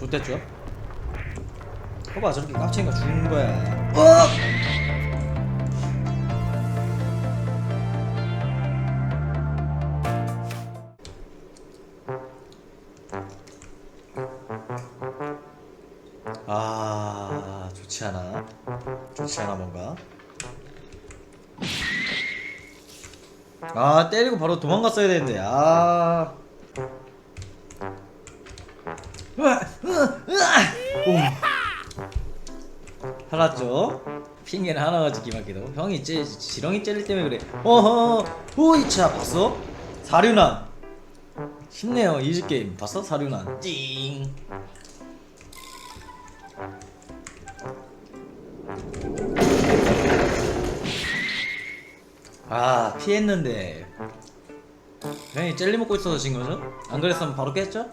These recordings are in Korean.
좋댔죠? 봐봐 저렇게 깝치니까 죽는 거야. 어! 아 좋지 않아. 좋지 않아 뭔가. 아 때리고 바로 도망갔어야 되는데. 아 살았죠? 핑계는 하나 가지 기막히도 형이 찌, 지렁이 찔릴 때문에 그래 어허 오이차 봤어? 사륜한 쉽네요 이즈게임 봤어? 사륜한 띵 아 피했는데 형이 젤리 먹고 있어서 진 거죠? 안 그랬으면 바로 깼죠?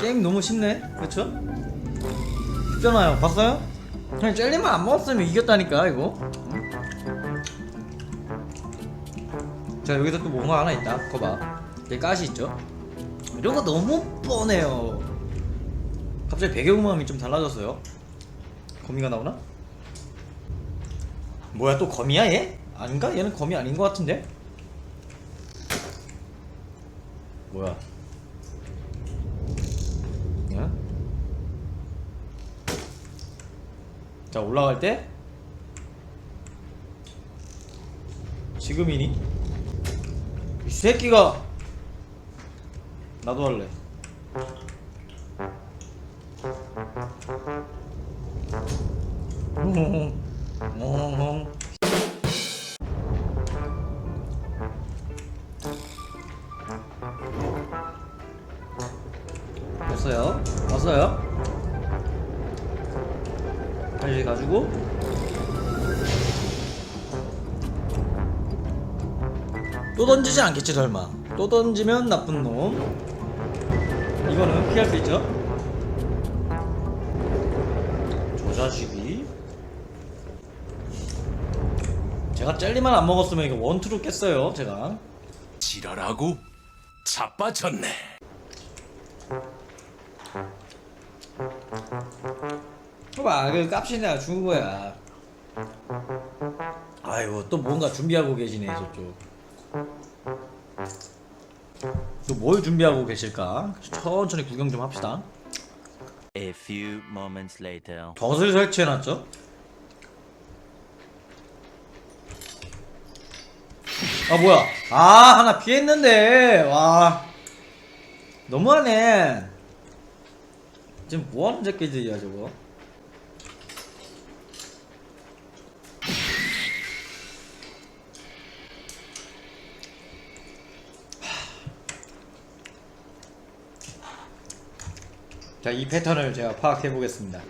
게임 너무 쉽네 그쵸? 쉽잖아요 봤어요? 그냥 젤리만 안 먹었으면 이겼다니까 이거 자 여기서 또 뭔가 하나 있다 그거 봐 여기 가시 있죠? 이런 거 너무 뻔해요 갑자기 배경음악이 좀 달라졌어요 거미가 나오나? 뭐야 또 거미야 얘? 아닌가? 얘는 거미 아닌 것 같은데? 뭐야 자 올라갈 때 지금이니? 이 새끼가 나도 할래. 왔어요? 왔어요 다시 가지고. 또 던지지 않겠지 설마. 또 던지면 나쁜 놈. 이거는 피할 수 있죠? 저 자식이. 제가 젤리만 안 먹었으면 이거 원투로 깼어요 제가. 지랄하고 자빠졌네. 봐봐 그 깝신이가 죽은 거야. 아이고 또 뭔가 준비하고 계시네 저쪽. 또 뭘 준비하고 계실까? 천천히 구경 좀 합시다. A few moments later. 덫을 설치해놨죠? 아 뭐야? 아 하나 피했는데. 와. 너무하네. 지금 뭐하는 새끼들이야 저거 자, 이 패턴을 제가 파악해 보겠습니다.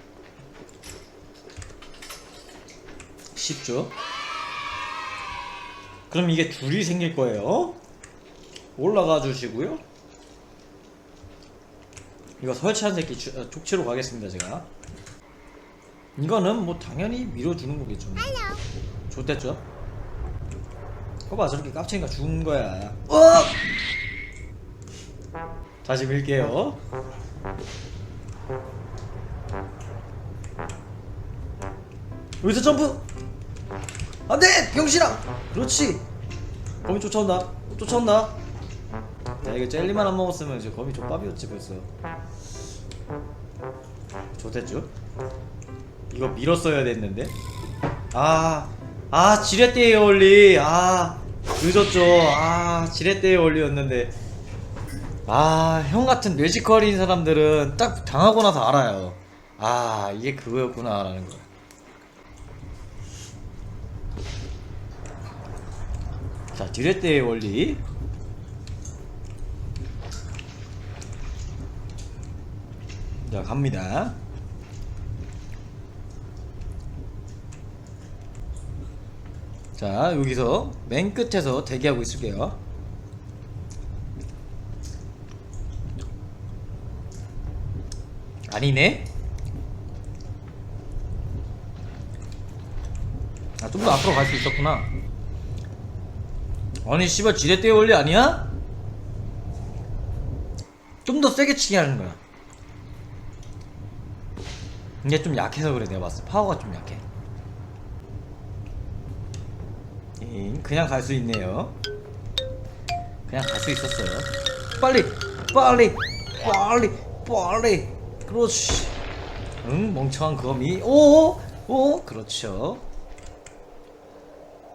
쉽죠? 그럼 이게 줄이 생길 거예요. 올라가 주시고요. 이거 설치한 새끼 주, 어, 족치로 가겠습니다, 제가. 이거는 뭐 당연히 밀어주는 거겠죠. 좋댔죠? 봐봐, 저렇게 깝치니까 죽은 거야. 어! 다시 밀게요. 여기서 점프. 안돼! 병신아! 그렇지. 거미 쫓아온다. 쫓아온다. 야 이거 젤리만 안 먹었으면 이제 거미 족밥이었지 벌써. 좋댔죠? 이거 밀었어야 됐는데? 아아 지렛대의 원리. 아 늦었죠. 아 지렛대의 원리였는데 아 형 같은 뇌지컬인 사람들은 딱 당하고 나서 알아요 아 이게 그거였구나 라는 거 자, 디레떼의 원리. 자, 갑니다. 자, 여기서 맨 끝에서 대기하고 있을게요. 아니네? 아, 좀 더 앞으로 갈 수 있었구나. 아니 씨발 지렛대 원리 아니야? 좀 더 세게 치게 하는 거야 이게 좀 약해서 그래 내가 때 파워가 좀 약해 잉, 그냥 갈 수 있네요 그냥 갈 수 있었어요 빨리 빨리 빨리 빨리 그렇지. 응 멍청한 거미. 오 오 그렇죠.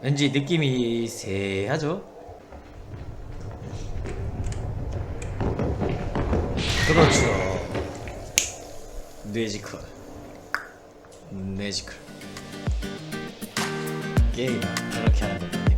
왠지 느낌이 세하죠? 그렇죠. 뇌지컬. 뇌지컬. 게임은 그렇게 하는 거거든요